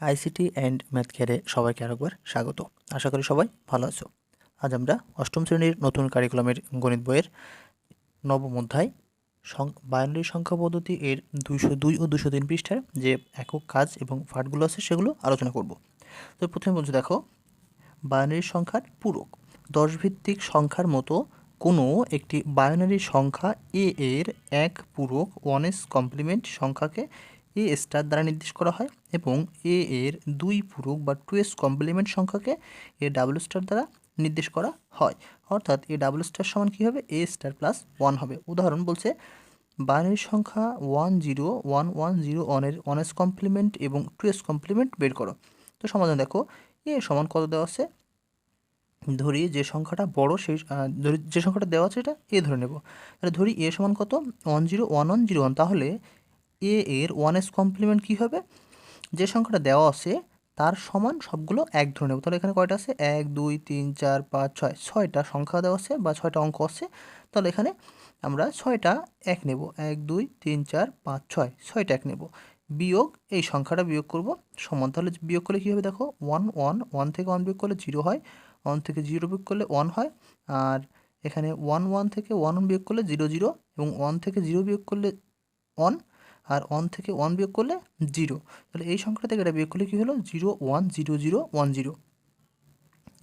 ICT and math কেয়ারে সবাইকে আরেকবার স্বাগত। আশা করি সবাই ভালো আছো। আজ আমরা অষ্টম শ্রেণির নতুন কারিকুলামের গণিত বইয়ের নবম অধ্যায় বাইনারি সংখ্যা পদ্ধতি এর দুইশো দুই ও দুশো তিন পৃষ্ঠার যে একক কাজ এবং পাঠগুলো আছে সেগুলো আলোচনা করব। তো প্রথমে বলছি, দেখো বাইনারি সংখ্যার পূরক। দশ ভিত্তিক সংখ্যার মতো কোনো একটি বায়োনারি সংখ্যা এ এর এক পূরক ওয়ানেস কমপ্লিমেন্ট সংখ্যাকে এ স্টার দ্বারা নির্দেশ করা হয় এবং এ এর দুই পূরক বা টু এস কমপ্লিমেন্ট সংখ্যাকে এ ডাবল স্টার দ্বারা নির্দেশ করা হয়। অর্থাৎ এ ডাবল স্টার সমান কী হবে? এ স্টার প্লাস ওয়ান হবে। উদাহরণ বলছে বাইনারি সংখ্যা one zero one one zero ওয়ানের ওয়ান এস কমপ্লিমেন্ট এবং টু এস কমপ্লিমেন্ট বের করো। তো সমাধান দেখো, এ সমান কত দেওয়া আছে? ধরি যে সংখ্যাটা বড় সেই ধরি যে সংখ্যাটা দেওয়া আছে এটা, এ ধরে নেব। তাহলে ধরি এ সমান কত? One zero one one zero one তাহলে এ এর ওয়ান এস কমপ্লিমেন্ট কী হবে? যে সংখ্যাটা দেওয়া আছে, তার সমান সবগুলো এক ধরে নেব। তাহলে এখানে কয়টা আছে? এক, দুই, তিন, চার, পাঁচ, ছয়। ছয়টা সংখ্যা দেওয়া আছে বা ছয়টা অঙ্ক আছে, তাহলে এখানে আমরা ছয়টা এক নেব। এক, দুই, তিন, চার, পাঁচ, ছয়। ছয়টা এক নেব। বিয়োগ, এই সংখ্যাটা বিয়োগ করব সমান। তাহলে বিয়োগ করলে কী হবে দেখো? ওয়ান ওয়ান ওয়ান থেকে ওয়ান বিয়োগ করলে জিরো হয়। ওয়ান থেকে জিরো বিয়োগ করলে ওয়ান হয়। আর এখানে ওয়ান ওয়ান থেকে ওয়ান বিয়োগ করলে জিরো জিরো এবং ওয়ান থেকে জিরো বিয়োগ করলে ওয়ান আর ওয়ান থেকে ওয়ান বিয়োগ করলে জিরো তাহলে এই সংখ্যা থেকে এটা বিয়োগ করলে কী হলো? Zero one zero zero one zero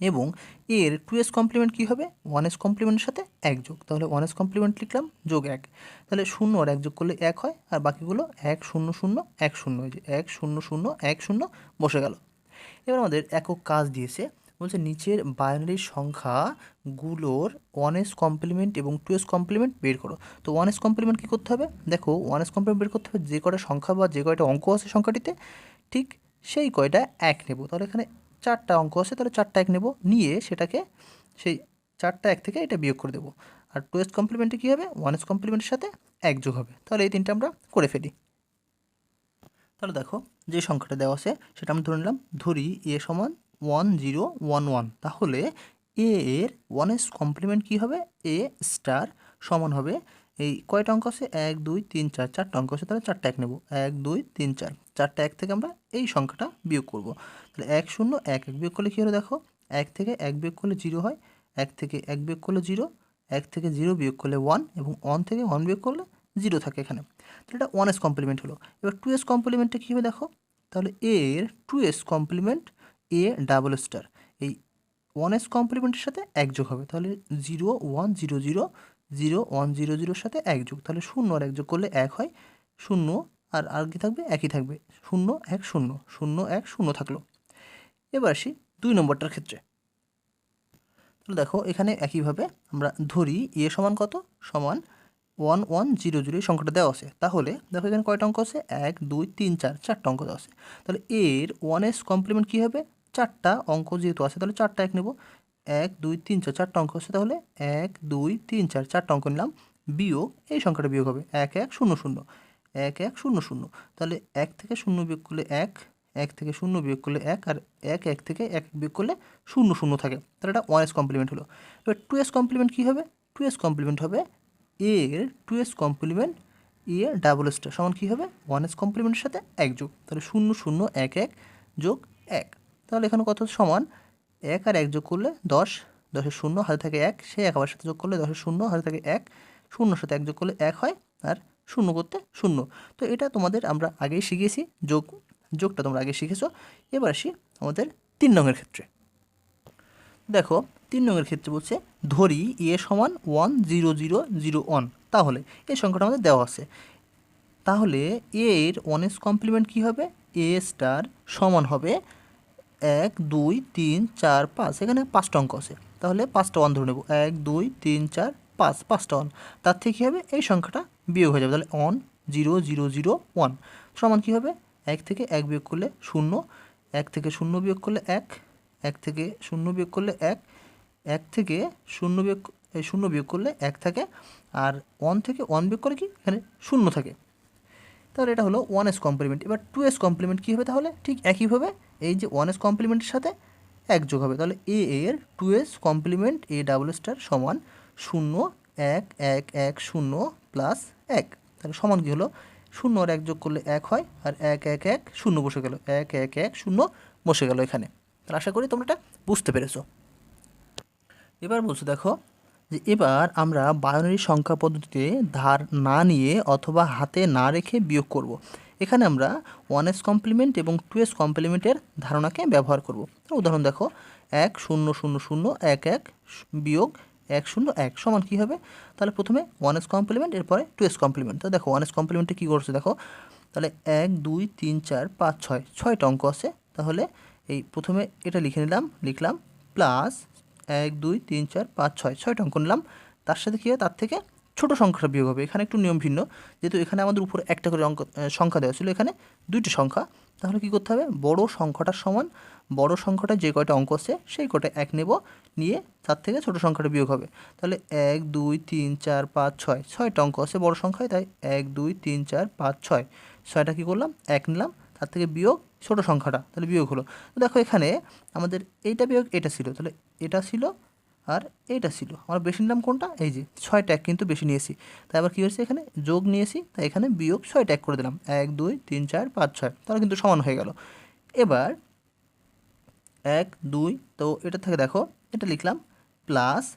এবং এর টু এস কমপ্লিমেন্ট কী হবে? ওয়ান এস কমপ্লিমেন্টের সাথে এক যোগ। তাহলে ওয়ান এস কমপ্লিমেন্ট লিখলাম, যোগ এক। তাহলে শূন্য আর এক যোগ করলে এক হয়, আর বাকিগুলো এক, শূন্য শূন্য, এক, শূন্য। হয়েছে এক, শূন্য শূন্য, এক, শূন্য বসে গেল। এবার আমাদের একক কাজ দিয়েছে বলছে নিচের বাইনারি সংখ্যাগুলোর ওয়ান এস কমপ্লিমেন্ট এবং টু এস কমপ্লিমেন্ট বের করো। তো ওয়ান এস কমপ্লিমেন্ট কী করতে হবে? দেখো ওয়ান এস কমপ্লিমেন্ট বের করতে হবে, যে কয়টা সংখ্যা বা যে কয়টা অঙ্ক আছে সংখ্যাটিতে, ঠিক সেই কয়টা এক নেব। তাহলে এখানে চারটা অঙ্ক আছে, তাহলে চারটা এক নেব। নিয়ে সেটাকে সেই চারটা এক থেকে এটা বিয়োগ করে দেবো। আর টু এস কমপ্লিমেন্টে কী হবে? ওয়ান এস কমপ্লিমেন্টের সাথে এক যোগ হবে। তাহলে এই তিনটা আমরা করে ফেলি। তাহলে দেখো, যে সংখ্যাটা দেওয়া আছে, সেটা আমরা ধরে নিলাম, ধরি এ সমান ওয়ান জিরো ওয়ান ওয়ান তাহলে এ এর ওয়ান এস কমপ্লিমেন্ট কী হবে? এ স্টার সমান হবে এই কয়টা অঙ্ক আছে? এক, দুই, তিন, চার। চারটা অঙ্ক আছে, তাহলে চারটা এক নেব। এক, দুই, তিন, চার। চারটা এক থেকে আমরা এই সংখ্যাটা বিয়োগ করব। তাহলে এক শূন্য, এক এক বিয়োগ করলে কী হলো দেখো? এক থেকে এক বিয়োগ করলে জিরো হয়। এক থেকে এক বিয়োগ করলে জিরো এক থেকে জিরো বিয়োগ করলে ওয়ান এবং ওয়ান থেকে ওয়ান বিয়োগ করলে জিরো থাকে এখানে। তাহলে এটা ওয়ান এস কমপ্লিমেন্ট হলো। এবার টু এস কমপ্লিমেন্টটা কী হবে দেখো? তাহলে এর two's complement A double star এই ওয়ান এস কমপ্লিমেন্টের সাথে এক যোগ হবে। তাহলে zero one zero zero zero one zero জিরোর সাথে এক যোগ। তাহলে শূন্য আর এক যোগ করলে এক হয়। শূন্য আর আর কি থাকবে, একই থাকবে। শূন্য এক শূন্য শূন্য এক শূন্য থাকল। এবার আসি দুই নম্বরটার ক্ষেত্রে। তাহলে দেখো, এখানে একইভাবে আমরা ধরি এ সমান কত? সমান ওয়ান ওয়ান জিরো জিরো এই সংখ্যাটা দেওয়া আছে। তাহলে দেখো এখানে কয়টা অঙ্ক আছে? এক, দুই, তিন, চার, চারটা অঙ্ক দেওয়া আছে। তাহলে এর ওয়ান এস কমপ্লিমেন্ট কী হবে? চারটা অঙ্ক যেহেতু আছে, তাহলে চারটা এক নেব। এক, দুই, তিন, চার, চারটা অঙ্ক আছে, তাহলে এক, দুই, তিন, চার, চারটা অঙ্ক নিলাম। বিয়োগ, এই সংখ্যাটা বিয়োগ হবে। এক এক, শূন্য শূন্য। এক এক, শূন্য শূন্য। তাহলে এক থেকে শূন্য বিয়োগ করলে এক এক থেকে শূন্য বিয়োগ করলে এক, আর এক এক থেকে এক বিয়োগ করলে শূন্য শূন্য থাকে। তাহলে এটা ওয়ান এস কমপ্লিমেন্ট হলো। এবার টু এস কমপ্লিমেন্ট কী হবে? টু এস কমপ্লিমেন্ট হবে এ এর two's complement A double star সমান কী হবে? ওয়ান এস কমপ্লিমেন্টের সাথে এক যোগ। তাহলে শূন্য শূন্য, এক এক যোগ এক। তাহলে এখানে কত সমান? এক আর এক যোগ করলে দশ, দশের শূন্য, হাতে থাকে এক, সেই এক আবার সাথে যোগ করলে দশের শূন্য, হাতে থাকে এক, শূন্যর সাথে এক যোগ করলে এক হয় আর শূন্য করতে শূন্য। তো এটা তোমাদের আমরা আগেই শিখিয়েছি, যোগ, যোগটা তোমরা আগে শিখেছো। এবার আসি আমাদের তিন রঙের ক্ষেত্রে। দেখো, তিন রঙের ক্ষেত্রে বলছে, ধরি এ সমান one, zero zero zero, one. তাহলে এই সংখ্যাটা আমাদের দেওয়া আছে। তাহলে এর ওয়ান এস কমপ্লিমেন্ট কী হবে? এ স্টার সমান হবে এক, দুই, তিন, চার, পাঁচ। এখানে পাঁচটা অঙ্ক আছে। তাহলে পাঁচটা ওয়ান ধরে নেব। এক, দুই, তিন, চার, পাঁচ। পাঁচটা ওয়ান। তার থেকে কী হবে? এই সংখ্যাটা বিয়োগ হয়ে যাবে। তাহলে one, zero zero zero, one. সমান কী হবে? এক থেকে এক বিয়োগ করলে শূন্য। এক থেকে শূন্য বিয়োগ করলে এক। এক থেকে শূন্য বিয়োগ করলে এক। এক থেকে শূন্য বিয়োগ শূন্য বিয়োগ করলে এক থাকে। আর ওয়ান থেকে ওয়ান বিয়োগ করে কি? এখানে শূন্য থাকে। তাহলে এটা হলো ওয়ান এস কমপ্লিমেন্ট। এবার টু এস কমপ্লিমেন্ট কী হবে তাহলে? ঠিক একইভাবে এই যে ওয়ান এস কমপ্লিমেন্টের সাথে এক যোগ হবে। তাহলে এ এর two's complement A double star সমান শূন্য এক এক এক, শূন্য প্লাস এক। তাহলে সমান কী হলো? শূন্য আর এক যোগ করলে এক হয়, আর এক এক এক, শূন্য বসে গেল। এক এক এক, শূন্য বসে গেল এখানে। তাহলে আশা করি তোমরা এটা বুঝতে পেরেছ। এবার বলছো দেখো যে এবার আমরা বায়নারি সংখ্যা পদ্ধতিতে ধার না নিয়ে অথবা হাতে না রেখে বিয়োগ করব। এখানে আমরা ওয়ান এস কমপ্লিমেন্ট এবং টু এস কমপ্লিমেন্টের ধারণাকে ব্যবহার করব। উদাহরণ দেখো, এক, শূন্য শূন্য শূন্য, এক এক, বিয়োগ এক, শূন্য, এক, সমান কী হবে? তাহলে প্রথমে ওয়ান এস কমপ্লিমেন্ট এরপরে টু এস কমপ্লিমেন্ট তো দেখো ওয়ান এস কমপ্লিমেন্টে কী করছে দেখো? তাহলে এক, দুই, তিন, চার, পাঁচ, ছয়, ছয়টা অঙ্ক আছে। তাহলে এই প্রথমে এটা লিখে নিলাম, লিখলাম প্লাস এক, দুই, তিন, চার, পাঁচ, ছয়, ছয়টা অঙ্ক নিলাম। তার সাথে কী হয়? তার থেকে ছোটো সংখ্যাটা বিয়োগ হবে। এখানে একটু নিয়ম ভিন্ন। যেহেতু এখানে আমাদের উপরে একটা করে অঙ্ক সংখ্যা দেওয়া ছিল, এখানে দুইটি সংখ্যা। তাহলে কী করতে হবে? বড় সংখ্যাটার সমান, বড় সংখ্যাটা যে কয়টা অঙ্ক আছে, সেই কয়টা এক নেব, নিয়ে তার থেকে ছোটো সংখ্যাটা বিয়োগ হবে। তাহলে এক, দুই, তিন, চার, পাঁচ, ছয়। ছয়টা অঙ্ক আছে বড় সংখ্যায়, তাই এক, দুই, তিন, চার, পাঁচ, ছয়। ছয়টা কী করলাম? এক নিলাম, তার থেকে বিয়োগ ছোটো সংখ্যাটা, তাহলে বিয়োগ হলো। দেখো এখানে আমাদের এইটা বিয়োগ, এটা ছিল। তাহলে এটা ছিল আর এইটা ছিল। আমরা বেশি নিলাম কোনটা? এই যে, ছয় ট্যাগ কিন্তু বেশি নিয়েছি। তাই আবার কী হয়েছে এখানে? যোগ নিয়েছি, তাই এখানে বিয়োগ ছয় ট্যাগ করে দিলাম। এক, দুই, তিন, চার, পাঁচ, ছয়। তাহলে কিন্তু সমান হয়ে গেল। এবার এক, দুই, তো এটা থেকে দেখো, এটা লিখলাম প্লাস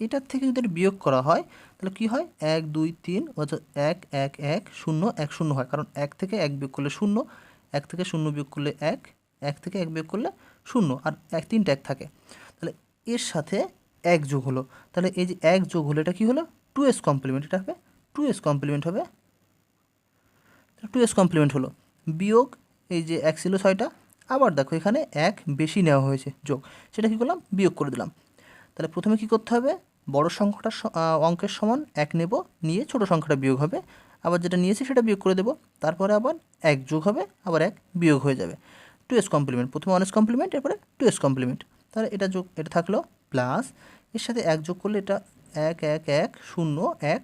এটার থেকে যদি বিয়োগ করা হয়, তাহলে কী হয়? এক, দুই, তিন অর্থাৎ এক এক এক, শূন্য এক, শূন্য হয়। কারণ এক থেকে এক বিয়োগ করলে শূন্য, এক থেকে শূন্য বিয়োগ করলে এক এক থেকে এক বিয়োগ করলে শূন্য। আর এক, তিন ট্যাগ থাকে। এর সাথে এক যোগ হলো। তাহলে এই যে এক যোগ হলো, এটা কী হলো? টু এস কমপ্লিমেন্ট এটা হবে টু এস কমপ্লিমেন্ট হবে। টু এস কমপ্লিমেন্ট হলো। বিয়োগ এই যে এক ছিল ছয়টা, আবার দেখো এখানে এক বেশি নেওয়া হয়েছে যোগ। সেটা কী করলাম? বিয়োগ করে দিলাম। তাহলে প্রথমে কি করতে হবে? বড় সংখ্যাটা অঙ্কের সমান এক নেব, নিয়ে ছোট সংখ্যাটা বিয়োগ হবে। আবার যেটা নিয়েছি সেটা বিয়োগ করে দেব। তারপরে আবার এক যোগ হবে, আবার এক বিয়োগ হয়ে যাবে। টু এস কমপ্লিমেন্ট প্রথমে এস কমপ্লিমেন্ট এরপরে টু এস কমপ্লিমেন্ট তাহলে এটা যোগ, এটা থাকল প্লাস এর সাথে এক যোগ করলে এটা এক এক এক, শূন্য, এক,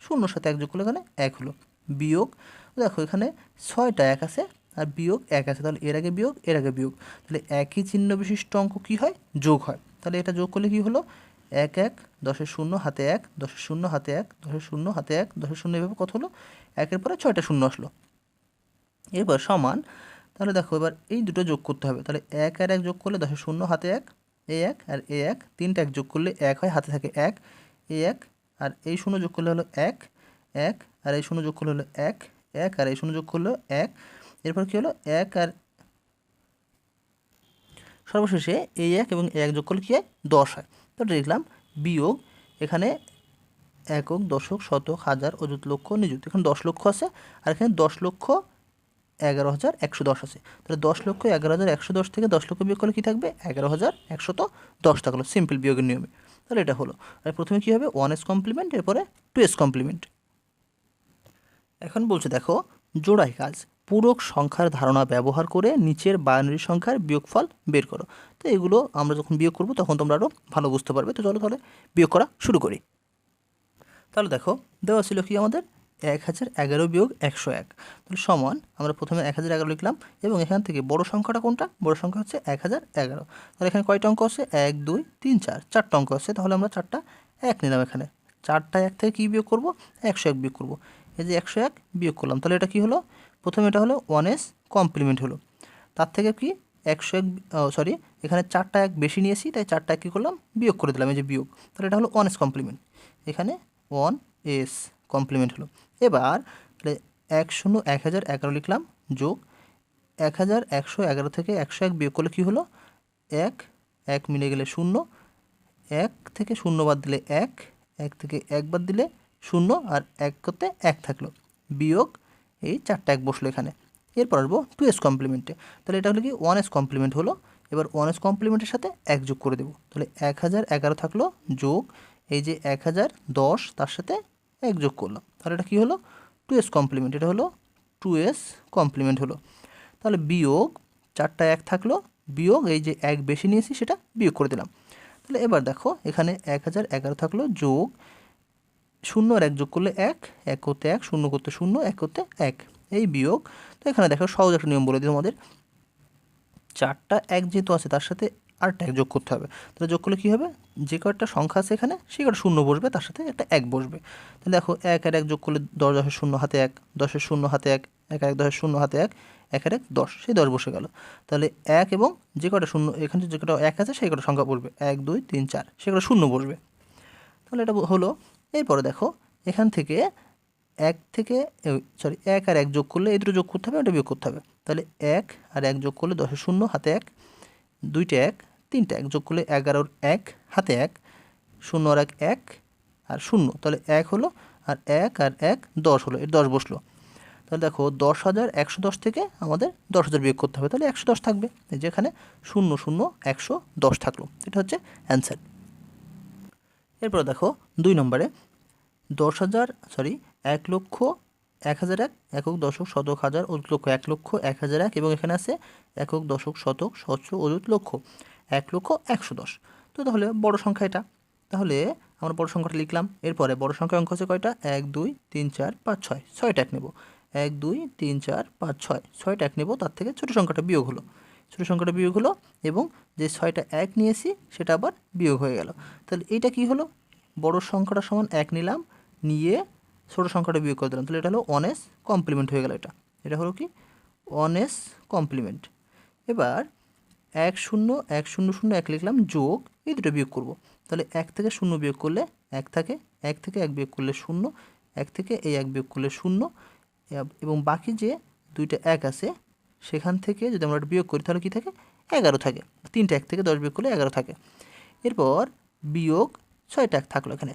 শূন্যর সাথে এক যোগ করলে এখানে এক হলো। বিয়োগ, দেখো এখানে ছয়টা এক আছে, আর বিয়োগ এক আছে, তাহলে এর আগে বিয়োগ, এর আগে বিয়োগ। তাহলে একই চিহ্ন বিশিষ্ট অঙ্ক কী হয়? যোগ হয়। তাহলে এটা যোগ করলে কী হলো? এক এক, দশের শূন্য, হাতে এক, দশের শূন্য, হাতে এক, দশের শূন্য, হাতে এক, দশের শূন্য এভাবে কত হলো? একের পরে ছয়টা শূন্য আসলো। এরপর সমান তাহলে দেখো এবার এই দুটো যোগ করতে হবে। তাহলে এক আর এক যোগ করলে দশের শূন্য, হাতে এক, এ এক আর এ এক, তিনটা এক যোগ করলে এক হয়, হাতে থাকে এক, এ এক আর এই শূন্য যোগ করলে হলো এক এক আর এই শূন্য যোগ করলে হলো এক এক আর এই শূন্য যোগ করলে এক, এরপর কী হলো এক আর সর্বশেষে এই এক এবং এক যোগ করলে কী হয়? দশ হয়। তো দেখলাম বিয়োগ এখানে একক, দশক, শতক, হাজার, অযুত লক্ষ, নিযুত। এখানে দশ লক্ষ আছে আর এখানে দশ লক্ষ এগারো হাজার একশো দশ আছে। তাহলে দশ লক্ষ এগারো হাজার একশো দশ থেকে দশ লক্ষ বিয়োগ করলে কী থাকবে? এগারো হাজার একশত দশ থাকল সিম্পল বিয়োগের নিয়মে। তাহলে এটা হলো। আর প্রথমে কী হবে? ওয়ান এস কমপ্লিমেন্ট, এরপরে টু এস কমপ্লিমেন্ট। এখন বলছে, দেখো, জোড়াই কাজ। পূরক সংখ্যার ধারণা ব্যবহার করে নিচের বায়নারি সংখ্যার বিয়োগফল বের করো। তো এগুলো আমরা যখন বিয়োগ করব, তখন তোমরা আরও ভালো বুঝতে পারবে। তো চলো তাহলে বিয়োগ করা শুরু করি। তাহলে দেখো, দেওয়া ছিল কি আমাদের? এক হাজার এগারো বিয়োগ একশো এক। তাহলে সমান আমরা প্রথমে এক হাজার এগারো লিখলাম এবং এখান থেকে বড় সংখ্যাটা কোনটা? বড় সংখ্যা হচ্ছে এক হাজার এগারো। তাহলে এখানে কয়টা অঙ্ক আছে? এক, দুই, তিন, চার। চারটা অঙ্ক আছে, তাহলে আমরা চারটা এক নিলাম এখানে। চারটা এক থেকে কী বিয়োগ করব? একশো এক বিয়োগ করব। এই যে একশো এক বিয়োগ করলাম, তাহলে এটা কী হলো? প্রথমে এটা হলো ওয়ান এস কমপ্লিমেন্ট হলো। তার থেকে কি? একশো এক সরি এখানে চারটা এক বেশি নিয়েছি, তাই চারটা এক কী করলাম? বিয়োগ করে দিলাম, এই যে বিয়োগ। তাহলে এটা হলো ওয়ান এস কমপ্লিমেন্ট এখানে ওয়ান এস কমপ্লিমেন্ট হলো। এবার তাহলে এক শূন্য, এক হাজার এগারো লিখলাম, যোগ এক হাজার, একশো এগারো থেকে একশো এক বিয়োগ করলে কী হলো? এক এক মিলে গেলে শূন্য, এক থেকে শূন্য বাদ দিলে এক এক থেকে এক বাদ দিলে শূন্য আর এক করতে এক থাকল। বিয়োগ এই চারটা এক বসল এখানে। এরপর আসব টু এস কমপ্লিমেন্টে তাহলে এটা হলো কি? ওয়ান এস কমপ্লিমেন্ট হলো। এবার ওয়ান এস কমপ্লিমেন্টের সাথে এক যোগ করে দেবো। তাহলে এক হাজার, এগারো থাকল, যোগ এই যে এক হাজার, দশ, তার সাথে এক যোগ করলাম। তাহলে এটা কী হলো? টু এস কমপ্লিমেন্ট এটা হলো টু এস কমপ্লিমেন্ট হলো। তাহলে বিয়োগ চারটা এক থাকল, বিয়োগ এই যে এক বেশি নিয়েছি সেটা বিয়োগ করে দিলাম। তাহলে এবার দেখো, এখানে এক হাজার এগারো থাকল যোগ শূন্য আর এক যোগ করলে এক এক করতে এক, শূন্য করতে শূন্য, এক করতে এক। এই বিয়োগ, তো এখানে দেখো সহজ একটা নিয়ম বলে দিই তোমাদের। চারটা এক যেহেতু আছে, তার সাথে আরেকটা এক যোগ করতে হবে। তাহলে যোগ করলে কী হবে? যে কয়েকটা সংখ্যা আছে এখানে সে কটা শূন্য বসবে, তার সাথে একটা এক বসবে। তাহলে দেখো, এক আর এক যোগ করলে দশ দশের শূন্য হাতে এক, দশের শূন্য হাতে এক এক আর এক দশের শূন্য হাতে এক এক আর এক দশ। সেই দশ বসে গেল। তাহলে এক এবং যে কটা শূন্য, এখানে যে কটা এক আছে, সেই কটা সংখ্যা বসবে। এক, দুই, তিন, চার সে কটা শূন্য বসবে। তাহলে এটা হলো, এরপরে দেখো, এখান থেকে এক থেকে সরি এক আর এক যোগ করলে এই দুটো যোগ করতে হবে, ওটা বিয়োগ করতে হবে। তাহলে এক আর এক যোগ করলে দশের শূন্য, হাতে এক দুইটা এক, তিনটা এক, যোগ করলে এগারোর এক, হাতে এক শূন্য আর এক এক আর শূন্য। তাহলে এক হলো আর এক আর এক, দশ হলো। এর দশ বসল। তাহলে দেখো দশ হাজার একশো দশ থেকে আমাদের দশ হাজার বিয়োগ করতে হবে। তাহলে একশো দশ থাকবে। যেখানে শূন্য শূন্য, একশো দশ থাকল। এটা হচ্ছে অ্যান্সার। এরপর দেখো দুই নম্বরে দশ হাজার, সরি, এক লক্ষ এক হাজার এক, একক দশক শতক হাজার অযুত লক্ষ, এক লক্ষ, এক হাজার এক এবং এখানে আছে একক দশক শতক শতশ অযুত লক্ষ, এক লক্ষ, একশো দশ। তো তাহলে বড় সংখ্যা এটা। তাহলে আমরা বড় সংখ্যাটা লিখলাম। এরপরে বড় সংখ্যা অঙ্ক আছে কয়টা? এক, দুই, তিন, চার, পাঁচ, ছয়। ছয়টা এক নেব। এক, দুই, তিন, চার, পাঁচ, ছয়। ছয়টা এক নেব, তার থেকে ছোটো সংখ্যাটা বিয়োগ হলো। ছোটো সংখ্যাটা বিয়োগ হলো এবং যে ছয়টা এক নিয়েছি, সেটা আবার বিয়োগ হয়ে গেল। তাহলে এইটা কি হলো? বড় সংখ্যাটা সমান এক নিলাম, নিয়ে ছোটো সংখ্যাটা বিয়োগ করে দিলাম। তাহলে এটা হলো অনেস কমপ্লিমেন্ট হয়ে গেল এটা। এটা হলো কি? অনেস কমপ্লিমেন্ট এবার এক শূন্য এক শূন্য শূন্য, এক লিখলাম, যোগ, এই দুটো বিয়োগ করব। তাহলে এক থেকে শূন্য বিয়োগ করলে এক থাকে, এক থেকে এক বিয়োগ করলে শূন্য, এক থেকে এই এক বিয়োগ করলে শূন্য, এবং বাকি যে দুইটা এক আছে, সেখান থেকে যদি আমরা বিয়োগ করি, তাহলে কী থাকে? এগারো থাকে। তিনটা এক থেকে দশ বিয়োগ করলে এগারো থাকে। এরপর বিয়োগ ছয়টা এক থাকল এখানে।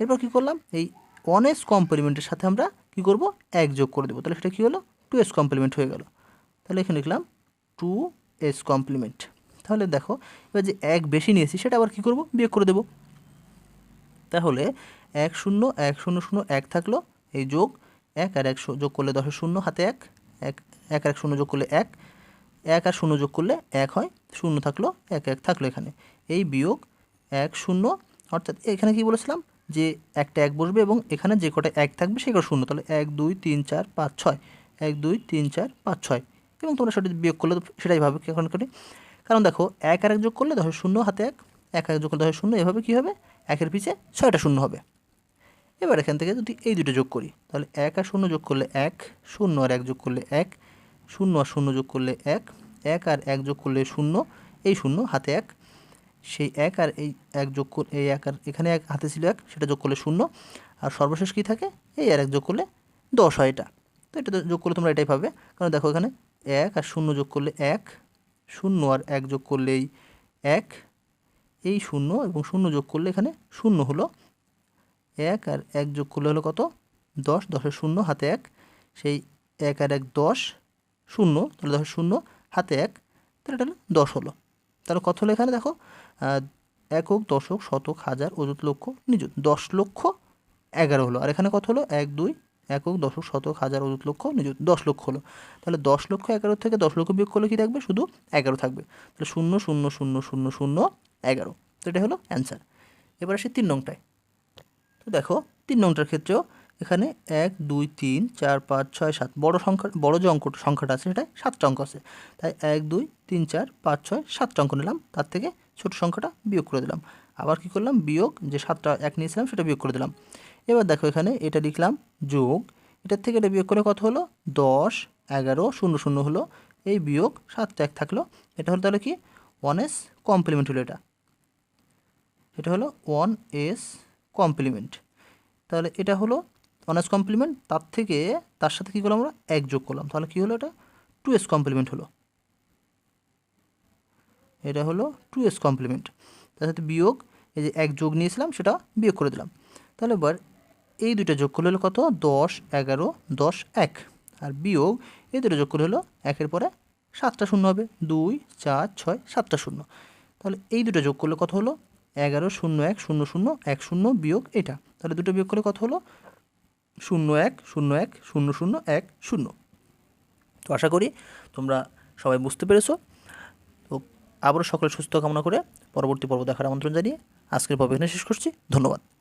এরপর কী করলাম? এই ওয়ান এস কমপ্লিমেন্টের সাথে আমরা কী করব? এক যোগ করে দেবো। তাহলে সেটা কী হলো? টু এস কমপ্লিমেন্ট হয়ে গেল। তাহলে এখানে লিখলাম টু এস কমপ্লিমেন্ট তাহলে দেখো, এবার যে এক বেশি নিয়েছি, সেটা আবার কী করব? বিয়োগ করে দেবো। তাহলে এক শূন্য এক শূন্য শূন্য, এক থাকল, এই যোগ এক আর এক যোগ করলে দশের শূন্য, হাতে এক এক এক আর এক শূন্য যোগ করলে এক এক আর শূন্য যোগ করলে এক হয়, শূন্য থাকল, এক এক থাকল এখানে। এই বিয়োগ এক শূন্য, অর্থাৎ এখানে কি বলেছিলাম? যে একটা এক বসবে এবং এখানে যে কটা এক থাকবে সেগুলো শূন্য। তাহলে এক, দুই, তিন, চার, পাঁচ, ছয়। এক, দুই, তিন, চার, পাঁচ, ছয়। এবং তোমরা সেটা বিয়োগ করলে সেটাই ভাবে এখন করি? কারণ দেখো, এক আর এক যোগ করলে দশের শূন্য হাতে এক। এক এক যোগ করলে দশের শূন্য, এভাবে কী হবে? একের পিছে ছয়টা শূন্য হবে। এবার এখান থেকে যদি এই দুটো যোগ করি, তাহলে এক আর শূন্য যোগ করলে এক, শূন্য আর এক যোগ করলে এক, শূন্য আর শূন্য যোগ করলে এক এক আর এক যোগ করলে শূন্য, এই শূন্য হাতে এক। সেই এক আর এই এক যোগ এই এক আর এখানে এক, হাতে ছিল এক, সেটা যোগ করলে শূন্য। আর সর্বশেষ কী থাকে? এই আর এক যোগ করলে দশ হয় এটা। তো এটা যোগ করলে তোমরা এটাই পাবে। কারণ দেখো এখানে এক আর শূন্য যোগ করলে এক, শূন্য আর এক যোগ করলেই এক। এই শূন্য এবং শূন্য যোগ করলে এখানে শূন্য হলো এক আর এক যোগ করলে হলো কত? দশ। দশের শূন্য, হাতে এক। সেই এক আর এক, দশ, শূন্য, তাহলে দশের শূন্য, হাতে এক। তাহলে এটা দশ হলো। তাহলে কত হলো এখানে? দেখো একক, দশক, শতক, হাজার, অযুত লক্ষ, নিযুত। দশ লক্ষ, এগারো হলো। আর এখানে কত হলো? এক, দুই, একক, দশক, শতক, হাজার, অযুত লক্ষ, নিযুত। দশ লক্ষ হলো। তাহলে দশ লক্ষ এগারো থেকে দশ লক্ষ বিয়োগ করলে কী থাকবে? শুধু এগারো থাকবে। তাহলে শূন্য শূন্য শূন্য শূন্য শূন্য, এগারো। তো এটা হলো অ্যান্সার। এবার আসি তিন নংটায়। তো দেখো, তিন নংটার ক্ষেত্রেও এখানে এক, দুই, তিন, চার, পাঁচ, ছয়, সাত, বড় সংখ্যা, বড় যে অঙ্ক সংখ্যাটা আছে সেটাই সাতটা অঙ্ক আছে। তাই এক, দুই, তিন, চার, পাঁচ, ছয় সাতটা অঙ্ক নিলাম, তার থেকে ছোট সংখ্যাটা বিয়োগ করে দিলাম। আবার কি করলাম? বিয়োগ, যে সাতটা এক নিয়েছিলাম, সেটা বিয়োগ করে দিলাম। এবার দেখো এখানে এটা লিখলাম যোগ। এটার থেকে এটা বিয়োগ করে কত হলো? দশ, এগারো, শূন্য শূন্য হলো। এই বিয়োগ সাতটা এক থাকল। এটা হলো তাহলে কি? ওয়ান এস কমপ্লিমেন্ট হলো এটা। এটা হলো ওয়ান এস কমপ্লিমেন্ট তাহলে এটা হলো ওয়ান কমপ্লিমেন্ট তার থেকে তার সাথে কী করলাম আমরা? এক যোগ করলাম। তাহলে কী হলো এটা? টু এস কমপ্লিমেন্ট হলো। এটা হলো টু এস কমপ্লিমেন্ট তার সাথে বিয়োগ, এই যে এক যোগ নিয়েছিলাম, সেটা বিয়োগ করে দিলাম। তাহলে এবার এই দুইটা যোগ করলে হলো কত? দশ, এগারো, দশ, এক। আর বিয়োগ, এই দুটো যোগ করলে হলো একের পরে সাতটা শূন্য হবে। দুই, চার, ছয়, সাতটা শূন্য। তাহলে এই দুটো যোগ করলে কত হলো? এগারো, শূন্য, এক, শূন্য শূন্য, এক, শূন্য, বিয়োগ এটা। তাহলে দুটো বিয়োগ করলে কত হলো? শূন্য এক শূন্য এক, শূন্য শূন্য এক, শূন্য। তো আশা করি তোমরা সবাই বুঝতে পেরেছ। তো আবারও সকলে সুস্থ কামনা করে পরবর্তী পর্ব দেখার আমন্ত্রণ জানিয়ে আজকের পর্ব এখানে শেষ করছি। ধন্যবাদ।